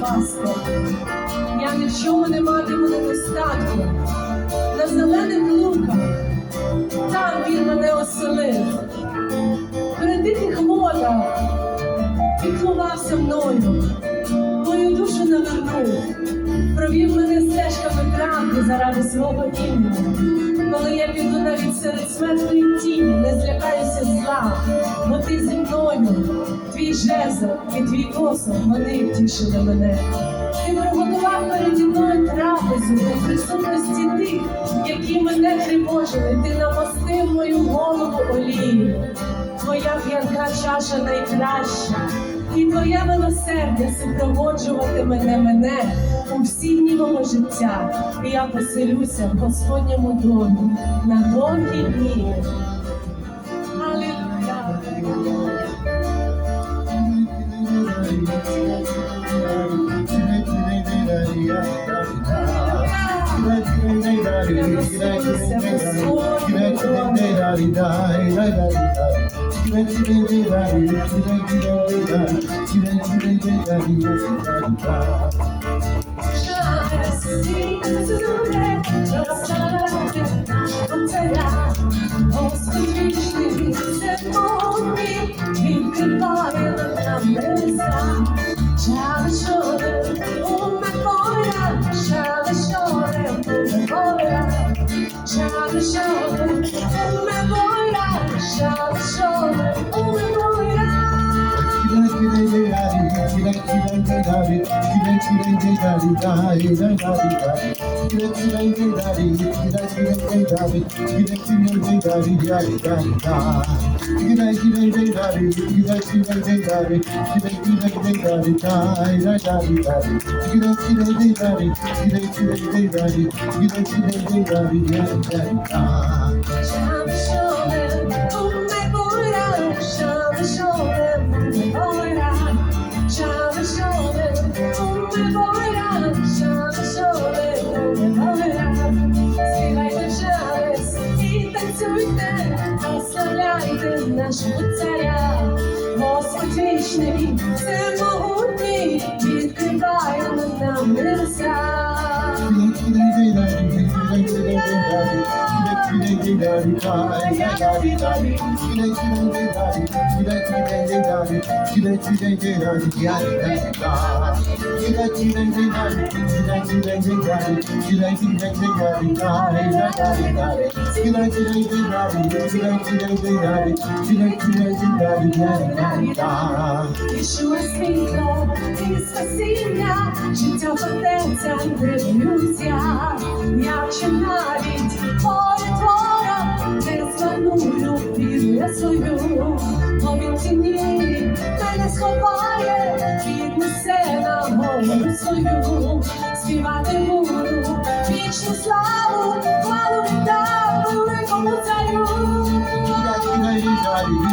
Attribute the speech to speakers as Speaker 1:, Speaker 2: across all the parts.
Speaker 1: як. Я нічого не матиму недостатку. На зелених луках там він мене оселив. При диких водах мною, мою душу навернув, провів мене стежками правди заради свого імені. Коли я піду навіть серед смертної тіні, не злякаюся зла, бо ти зі мною, твій жезл і твій посох, вони втішили мене. Ти приготував переді мною трапезу у присутності тих, які мене тривожили. Ти намастив мою голову олією. Твоя п'янка чаша найкраща, і твоє милосердя супроводжувати мене мене у всі дні мого життя. І я поселюся в Господньому домі на довгі дні.
Speaker 2: Çiven çiven.
Speaker 1: Just see
Speaker 2: daddy, you make
Speaker 1: oh my boy, show me, show me. Нашого царя, Господь вічний, це могутній, відкриває нам небеса. Ішує світло і спасіння, життя фортеця революція, якщо навіть поритвора Він в тіні мене сховає, піднесе на голову свою, співати буду вічну славу, хвалу та великому царю.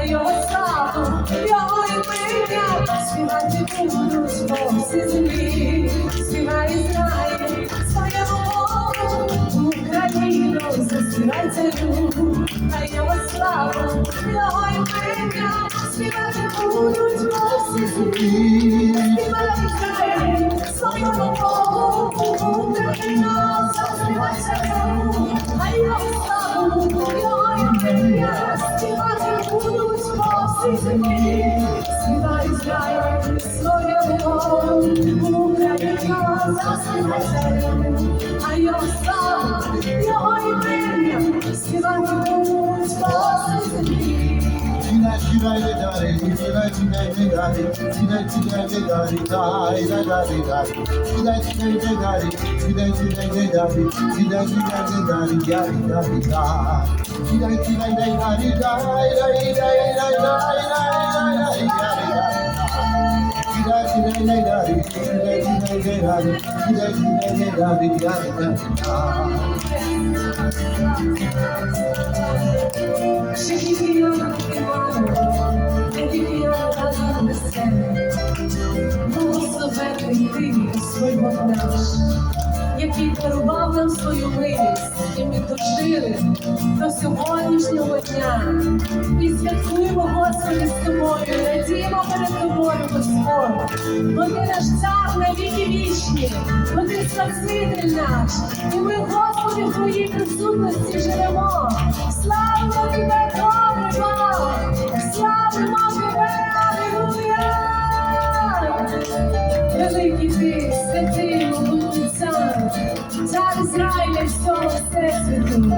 Speaker 1: А його славу, його ім'я співати будуть по всій землі, співай Ізраїль, своєму Богу, Україну заспівай царю, а його славу, його ім'я співати будуть по всій
Speaker 2: землі, співай
Speaker 1: Ізраїль, своєму Богу, Україну заспівай царю, а його славу, його ім'я будуть по всій землі, співай Ізраїль, своєму Богу, Україна заспівай а
Speaker 2: Thank you.
Speaker 1: da Який дарував нам свою милість, і ми дожили до сьогоднішнього дня. І святкуємо, Господи, з тобою, радіємо перед тобою, Господь. Бо ти наш цар на віки вічні, бо ти Спаситель наш. І ми, Господи, в твоїй присутності живемо. Славимо тебе, добрий Славимо тебе, Аллилуйя! Ти, святий, могутній цар, Ізраїля всього всесвіту.